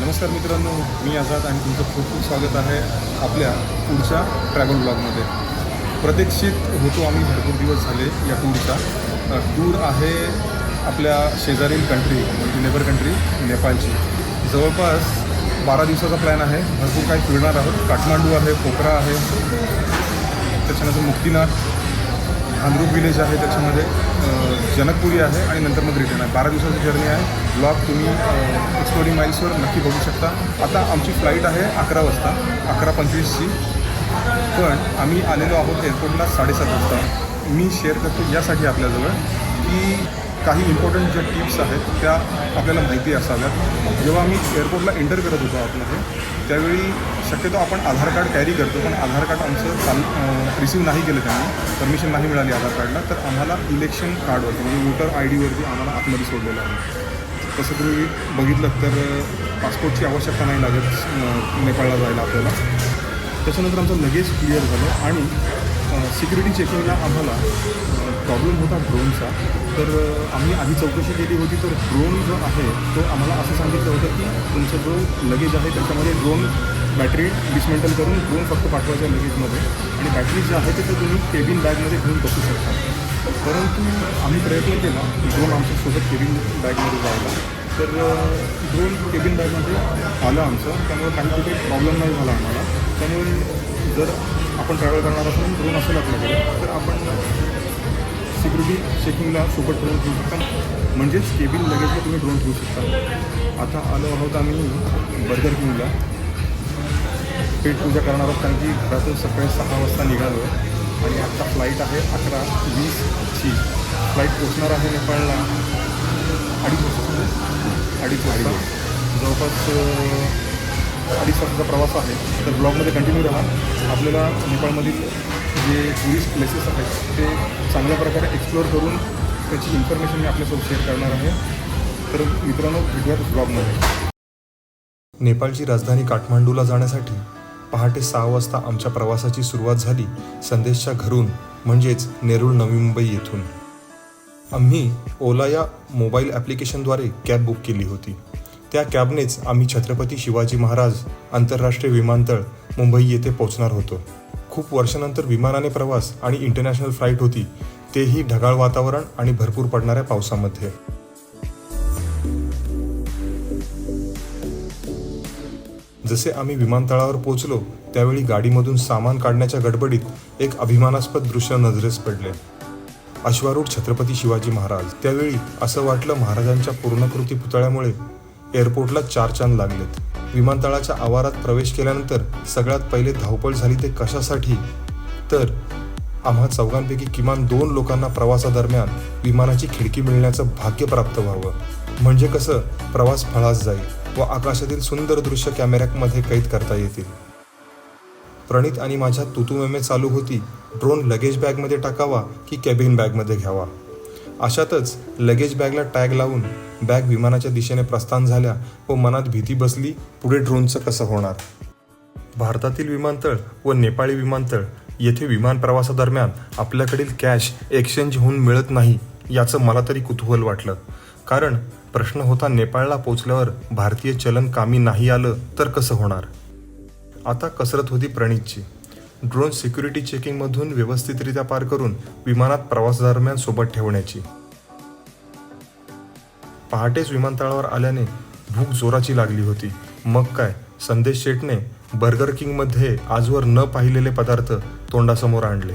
नमस्कार मित्रांनो मी आझाद आणि तुमचं खूप खूप स्वागत आहे आपल्या पुढच्या ट्रॅव्हल ब्लॉगमध्ये प्रतीक्षित होतो आम्ही भरपूर दिवस झाले या टूरचा टूर आहे आपल्या शेजारील कंट्री म्हणजे नेबर कंट्री नेपाळची. जवळपास बारा दिवसाचा प्लॅन आहे. भरपूर काही फिरणार आहोत. काठमांडू आहे पोखरा आहे. त्याच्यानंतर मुक्तीनाथ भांद्रूप विलेज आहे त्याच्यामध्ये जनकपुरी आहे आणि नंतर मग रिटर्न आहे. बारा दिवसाची जर्नी आहे. ब्लॉग तुम्ही एक्सप्लोरिंग माईल्सवर नक्की बघू शकता. आता आमची फ्लाईट आहे अकरा वाजता अकरा पंचवीसची. पण आम्ही आलेलो आहोत एअरपोर्टला साडेसात वाजता. मी शेअर करतो यासाठी आपल्याजवळ की काही इम्पॉर्टंट ज्या टिप्स आहेत त्या आपल्याला माहिती असाव्यात. जेव्हा आम्ही एअरपोर्टला एंटर करत होतो आतमध्ये त्यावेळी शक्यतो आपण आधार कार्ड कॅरी करतो पण आधार कार्ड आमचं चाल रिसीव नाही केलं त्यांनी. परमिशन नाही मिळाली आधार कार्डला तर आम्हाला इलेक्शन कार्डवरती म्हणजे वोटर आय डीवरती आम्हाला आतमध्ये सोडलेलं आहे. तसं तुम्ही बघितलं तर पासपोर्टची आवश्यकता नाही लागत नेपाळला जायला आपल्याला. त्याच्यानंतर आमचं लगेज क्लिअर झालं आणि सिक्युरिटी चेकिंगला आम्हाला प्रॉब्लेम होता ड्रोनचा तर आम्ही आधी चौकशी केली होती तर ड्रोन जो आहे तो आम्हाला असं सांगितलं होतं की तुमचा जो लगेज आहे त्याच्यामध्ये ड्रोन बॅटरी डिसमेंटल करून ड्रोन फक्त पाठवायचं आहे लगेजमध्ये आणि बॅटरी जे आहे ते तुम्ही केबिन बॅगमध्ये घेऊन बसू शकता. परंतु आम्ही प्रयत्न केला ड्रोन आमच्यासोबत केबिन बॅगमध्ये जायला तर ड्रोन केबिन बॅगमध्ये आलं आमचं. त्यामुळे काही कुठे प्रॉब्लेम नाही झाला आम्हाला. त्यामुळे जर आपण ट्रॅव्हल करणार असून ड्रोन असेल आपल्याकडे तर आपण सिक्युरिटी चेकिंगला सोबत ड्रोन ठेवू शकता म्हणजेच केबिन लगेजला तुम्ही ड्रोन ठेवू शकता. आता आलो आहोत आम्ही बर्गर किंगला पेट पूजा करणार आहोत कारण की घरातून सकाळी सहा वाजता निघालो आणि आत्ता फ्लाईट आहे अकरा वीसची फ्लाईट पोचणार आहे नेपाळला. अडीच वाजता. अडीच वाजता. जवळपास अडीच वाजताचा प्रवास आहे. तर ब्लॉगमध्ये कंटिन्यू राहा. आपल्याला नेपाळमधील जे टुरिस्ट प्लेसेस आहेत ते चांगल्या प्रकारे एक्सप्लोअर करून त्याची इन्फॉर्मेशन मी आपल्यासोबत शेअर करणार आहे. तर मित्रांनो भेटूयात ब्लॉगमध्ये. नेपाळची राजधानी काठमांडूला जाण्यासाठी पहाटे सहा वाजता आमच्या प्रवासाची सुरुवात झाली संदेशच्या घरून म्हणजेच नेरूळ नवी मुंबई येथून. आम्ही ओला या मोबाईल ॲप्लिकेशनद्वारे कॅब बुक केली होती. त्या कॅबनेच आम्ही छत्रपती शिवाजी महाराज आंतरराष्ट्रीय विमानतळ मुंबई येथे पोहोचणार होतो. खूप वर्षानंतर विमानाने प्रवास आणि इंटरनॅशनल फ्लाईट होती तेही ढगाळ वातावरण आणि भरपूर पडणाऱ्या पावसामध्ये. जसे आम्ही विमानतळावर पोहोचलो त्यावेळी गाडीमधून सामान काढण्याच्या गडबडीत एक अभिमानास्पद दृश्य नजरेस पडले. अश्वारूढ छत्रपती शिवाजी महाराज. त्यावेळी असं वाटलं महाराजांच्या पूर्णकृती पुतळ्यामुळे एअरपोर्टला चार चांद लागलेत. विमानतळाच्या आवारात प्रवेश केल्यानंतर सगळ्यात पहिले धावपळ झाली ते कशासाठी? तर आम्हा चौघांपैकी किमान दोन लोकांना प्रवासादरम्यान विमानाची खिडकी मिळण्याचं भाग्य प्राप्त व्हावं. म्हणजे कसं? प्रवास फळास जाईल व आकाशातील सुंदर दृश्य कॅमेऱ्यामध्ये कैद करता येतील. प्रणित आणि माझ्या तुतुमेमे चालू होती. ड्रोन लगेज बॅगमध्ये टाकावा की कॅबिन बॅगमध्ये घ्यावा? अशातच लगेज बॅगला टॅग लावून बॅग विमानाच्या दिशेने प्रस्थान झाल्या व मनात भीती बसली पुढे ड्रोनचं कसं होणार? भारतातील विमानतळ व नेपाळी विमानतळ येथे विमान प्रवासादरम्यान आपल्याकडील कॅश एक्सचेंज होऊन मिळत नाही याचं मला तरी कुतूहल वाटलं. कारण प्रश्न होता नेपाळला पोचल्यावर भारतीय चलन कामी नाही आलं तर कसं होणार? आता कसरत होती प्रणीतची. ड्रोन सिक्युरिटी चेकिंगमधून व्यवस्थितरित्या पार करून विमानात प्रवासादरम्यान सोबत ठेवण्याची. पहाटेच विमानतळावर आल्याने भूक जोराची लागली होती. मग काय? संदेश शेटने बर्गर किंगमध्ये आजवर न पाहिलेले पदार्थ तोंडासमोर आणले.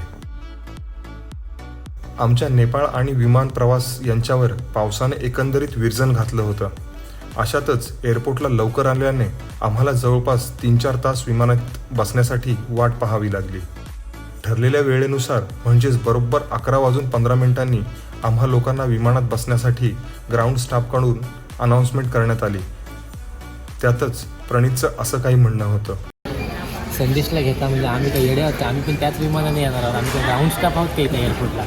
आमच्या नेपाळ आणि विमान प्रवास यांच्यावर पावसाने एकंदरीत विरजन घातलं होतं. अशातच एअरपोर्टला लवकर आल्याने आम्हाला जवळपास तीन चार तास विमानात बसण्यासाठी वाट पाहावी लागली. ठरलेल्या वेळेनुसार म्हणजेच बरोबर अकरा वाजून पंधरा मिनिटांनी आम्हा लोकांना विमानात बसण्यासाठी ग्राउंड स्टाफकडून अनाऊन्समेंट करण्यात आली. त्यातच प्रणीतचं असं काही म्हणणं होतं. संदेशला घेता म्हणजे आम्ही काही येडे आहोत आम्ही पण त्याच विमानाने येणार आहोत. आम्ही ग्राउंड स्टाफ आहोत काही एअरपोर्टला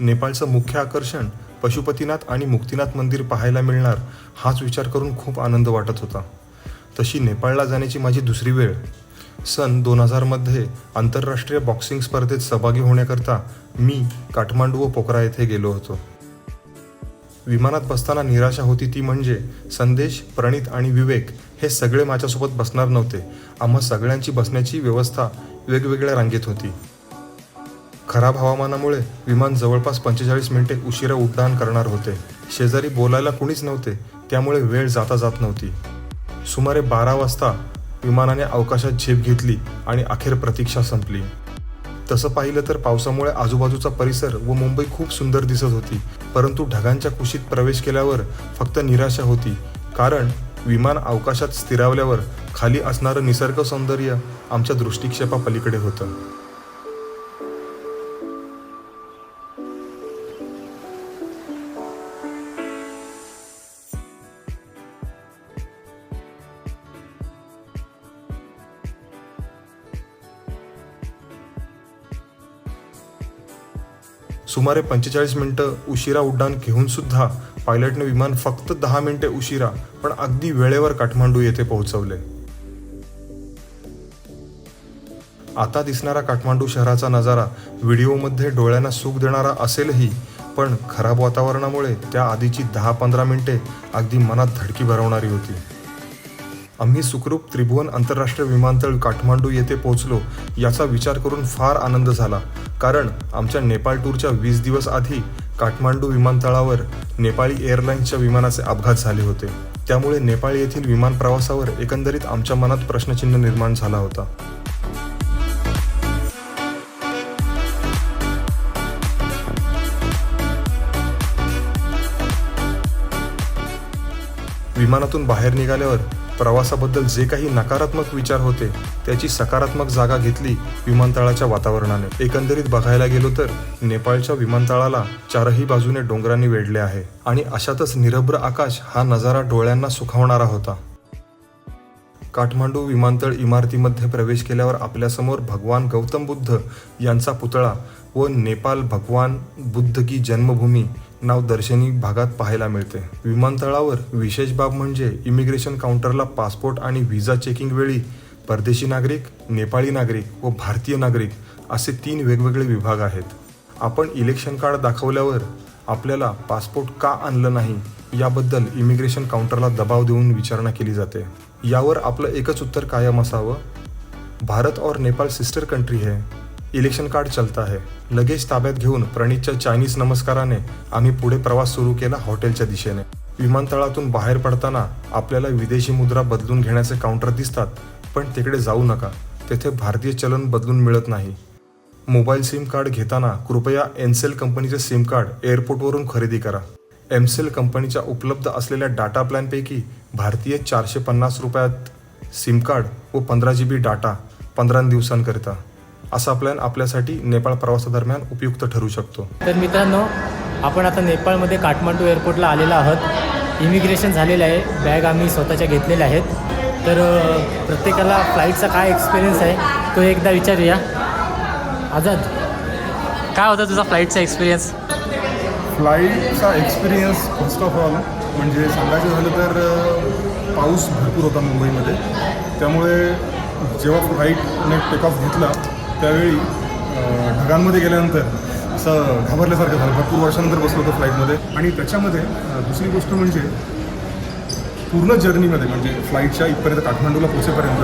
नेपाळचं मुख्य आकर्षण पशुपतीनाथ आणि मुक्तीनाथ मंदिर पाहायला मिळणार हाच विचार करून खूप आनंद वाटत होता. तशी नेपाळला जाण्याची माझी दुसरी वेळ. सन दोन हजारमध्ये आंतरराष्ट्रीय बॉक्सिंग स्पर्धेत सहभागी होण्याकरता मी काठमांडू व पोखरा येथे गेलो होतो. विमानात बसताना निराशा होती ती म्हणजे संदेश प्रणित आणि विवेक हे सगळे माझ्यासोबत बसणार नव्हते. आम्हा सगळ्यांची बसण्याची व्यवस्था वेगवेगळ्या रांगेत होती. खराब हवामानामुळे विमान जवळपास पंचेचाळीस मिनिटे उशिरा उड्डाण करणार होते. शेजारी बोलायला कुणीच नव्हते त्यामुळे वेळ जाता जात नव्हती. सुमारे बारा वाजता विमानाने अवकाशात झेप घेतली आणि अखेर प्रतीक्षा संपली. तसं पाहिलं तर पावसामुळे आजूबाजूचा परिसर व मुंबई खूप सुंदर दिसत होती परंतु ढगांच्या कुशीत प्रवेश केल्यावर फक्त निराशा होती कारण विमान अवकाशात स्थिरावल्यावर खाली असणारं निसर्ग सौंदर्य आमच्या दृष्टिक्षेपापलीकडे होतं. सुमारे पंचेचाळीस मिनटं उशिरा उड्डाण घेऊन सुद्धा पायलटने विमान फक्त दहा मिनिटे उशिरा पण अगदी वेळेवर काठमांडू येथे पोहोचवले. आता दिसणारा काठमांडू शहराचा नजारा व्हिडिओमध्ये डोळ्यांना सुख देणारा असेलही पण खराब वातावरणामुळे त्या आधीची दहा पंधरा मिनिटे अगदी मनात धडकी भरवणारी होती. आम्ही सुखरूप त्रिभुवन आंतरराष्ट्रीय विमानतळ काठमांडू येथे पोहोचलो याचा विचार करून फार आनंद झाला. कारण आमच्या नेपाळ टूरच्या वीस दिवस आधी काठमांडू विमानतळावर नेपाळी एअरलाईन्सच्या विमानाचे अपघात झाले होते. त्यामुळे नेपाळ येथील विमान प्रवासावर एकंदरीत आमच्या मनात प्रश्नचिन्ह निर्माण झाला होता. विमानातून बाहेर निघाल्यावर प्रवासाबद्दल जे काही नकारात्मक विचार होते त्याची सकारात्मक जागा घेतली विमानतळाच्या वातावरणाने. एकंदरीत बघायला गेलो तर नेपाळच्या विमानतळाला चारही बाजूने डोंगरांनी वेढले आहे आणि अशातच निरभ्र आकाश हा नजारा डोळ्यांना सुखावणारा होता. काठमांडू विमानतळ इमारतीमध्ये प्रवेश केल्यावर आपल्यासमोर भगवान गौतम बुद्ध यांचा पुतळा व नेपाल भगवान बुद्ध की जन्मभूमी नाव दर्शनी भागात पाहायला मिळते. विमानतळावर विशेष बाब म्हणजे इमिग्रेशन काउंटरला पासपोर्ट आणि व्हिसा चेकिंग वेळी परदेशी नागरिक नेपाळी नागरिक व भारतीय नागरिक असे तीन वेगवेगळे विभाग आहेत. आपण इलेक्शन कार्ड दाखवल्यावर आपल्याला पासपोर्ट का आणलं नाही याबद्दल इमिग्रेशन काउंटरला दबाव देऊन विचारणा केली जाते. यावर आपलं एकच उत्तर कायम असावं. भारत और नेपाळ सिस्टर कंट्री है. इलेक्शन कार्ड चलता है। लगेच ताब्यात घेऊन प्रणितच्या चायनीज नमस्काराने आम्ही पुढे प्रवास सुरू केला हॉटेलच्या दिशेने. विमानतळातून बाहेर पडताना आपल्याला विदेशी मुद्रा बदलून घेण्याचे काउंटर दिसतात पण तिकडे जाऊ नका. तेथे भारतीय चलन बदलून मिळत नाही. मोबाईल सिम कार्ड घेताना कृपया एनसेल कंपनीचे सिम कार्ड एअरपोर्टवरून खरेदी करा. एमसेल कंपनीच्या उपलब्ध असलेल्या डाटा प्लॅनपैकी भारतीय चारशे पन्नास रुपयात सिम कार्ड व पंधरा जी बी डाटा पंधरा दिवसांकरिता. असा प्लॅन आपल्यासाठी नेपाळ प्रवासादरम्यान उपयुक्त ठरू शकतो. तर मित्रांनो आपण आता नेपाळमध्ये काठमांडू एअरपोर्टला आलेलो आहोत. इमिग्रेशन झालेलं आहे. बॅग आम्ही स्वतःच्या घेतलेल्या आहेत. तर प्रत्येकाला फ्लाईटचा काय एक्सपिरियन्स आहे तो एकदा विचारूया. आझाद काय होता तुझा फ्लाईटचा एक्सपिरियन्स फ्लाईटचा एक्सपिरियन्स फर्स्ट ऑफ ऑल म्हणजे सांगायचं झालं तर पाऊस भरपूर होता मुंबईमध्ये. त्यामुळे जेव्हा फ्लाईटने टेक ऑफ घेतला त्यावेळी ढगांमध्ये गेल्यानंतर असं घाबरल्यासारखं झालं. भरपूर वर्षानंतर बसलो होतो फ्लाईटमध्ये. आणि त्याच्यामध्ये दुसरी गोष्ट म्हणजे पूर्ण जर्नीमध्ये म्हणजे फ्लाईटच्या इथपर्यंत काठमांडूला पोचेपर्यंत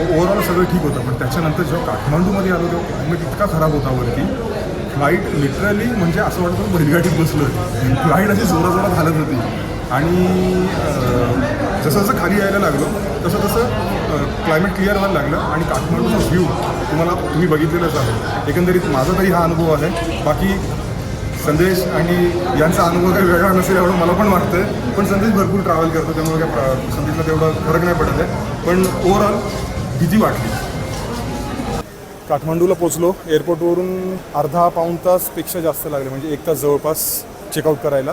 ओव्हरऑल सगळं ठीक होतं. पण त्याच्यानंतर जेव्हा काठमांडूमध्ये आलो तेव्हा क्लायमेट इतका खराब होता वरती. फ्लाईट लिटरली म्हणजे असं वाटतं होतं बैलगाडीत बसलो फ्लाईट अशी जोराजोरात हालत होती. आणि जसं जसं खाली यायला लागलो तसं तसं क्लायमेट क्लिअर व्हायला लागलं आणि काठमांडूचा व्ह्यू तुम्हाला तुम्ही बघितलेलंच आहे. एकंदरीत माझा तरी हा अनुभव आहे. बाकी संदेश आणि यांचा अनुभव काही वेगळा नसेल एवढं मला पण वाटतं पण संदेश भरपूर ट्रॅव्हल करतो त्यामुळे काय संदेशला तेवढा फरक नाही पडत आहे. पण ओव्हरऑल भीती वाटली. काठमांडूला पोचलो एअरपोर्टवरून अर्धा पाऊण तासपेक्षा जास्त लागले. म्हणजे एक तास जवळपास चेकआउट करायला.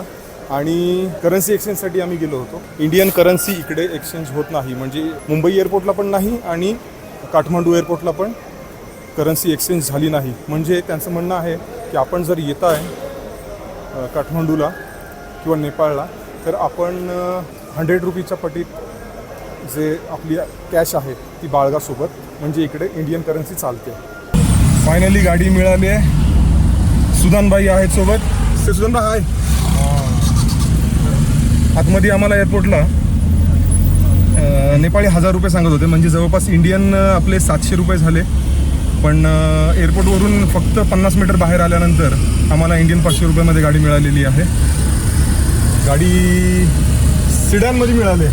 आणि करन्सी एक्सचेंजसाठी आम्ही गेलो होतो. इंडियन करन्सी इकडे एक्सचेंज होत नाही. म्हणजे मुंबई एअरपोर्टला पण नाही आणि काठमांडू एअरपोर्टला पण करन्सी एक्सचेंज झाली नाही. म्हणजे त्यांचं म्हणणं आहे की आपण जर येत आहे काठमांडूला किंवा नेपाळला तर आपण हंड्रेड रुपीच्या पटीत जे आपली कॅश आहे ती बाळगासोबत म्हणजे इकडे इंडियन करन्सी चालते. फायनली गाडी मिळाली आहे. सुदानबाई आहेत सोबत. ते सुदानबाई हाय आतमध्ये आम्हाला एअरपोर्टला नेपाळी हजार रुपये सांगत होते. म्हणजे जवळपास इंडियन आपले सातशे रुपये झाले. पण एअरपोर्टवरून फक्त पन्नास मीटर बाहेर आल्यानंतर आम्हाला इंडियन पाचशे रुपयामध्ये गाडी मिळालेली आहे. गाडी सिडॅनमध्ये मिळाली.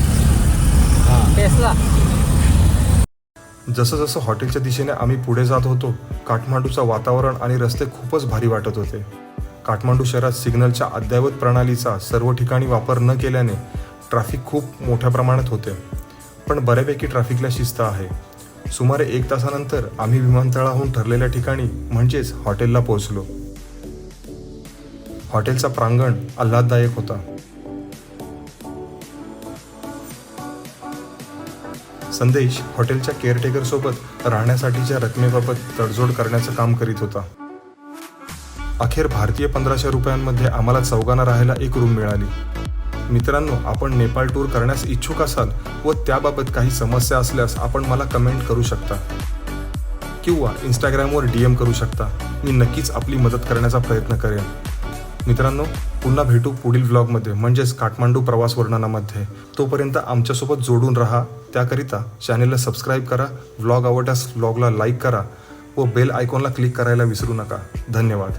जसं जसं हॉटेलच्या दिशेने आम्ही पुढे जात होतो काठमांडूचं वातावरण आणि रस्ते खूपच भारी वाटत होते. काठमांडू शहरात सिग्नलच्या अद्ययावत प्रणालीचा सर्व ठिकाणी वापर न केल्याने ट्रॅफिक खूप मोठ्या प्रमाणात होते. पण बऱ्यापैकी ट्रॅफिकला शिस्त आहे. सुमारे एक तासानंतर आम्ही विमानतळाहून ठरलेल्या ठिकाणी म्हणजेच हॉटेलला पोहोचलो. हॉटेलचा प्रांगण आल्हाददायक होता. संदेश हॉटेलच्या केअरटेकर सोबत राहण्यासाठीच्या रकमेबाबत तडजोड करण्याचं काम करीत होता. अखेर भारतीय पंधराशे रुपयांमध्ये आम्हाला चौघांना राहायला एक रूम मिळाली. मित्रांनो आपण नेपाळ टूर करण्यास इच्छुक असाल व त्याबाबत काही समस्या असल्यास आपण मला कमेंट करू शकता. किंवा इंस्टाग्रामवर डी एम करू शकता. मी नक्कीच आपली मदत करण्याचा प्रयत्न करेन. मित्रांनो पुन्हा भेटू पुढील व्लॉगमध्ये म्हणजेच काठमांडू प्रवास वर्णनामध्ये. तोपर्यंत आमच्यासोबत जोडून राहा. त्याकरिता चॅनेलला सबस्क्राईब करा व्लॉग आवडल्यास व्लॉगला लाईक करा व बेल आयकॉनला क्लिक करायला विसरू नका. धन्यवाद.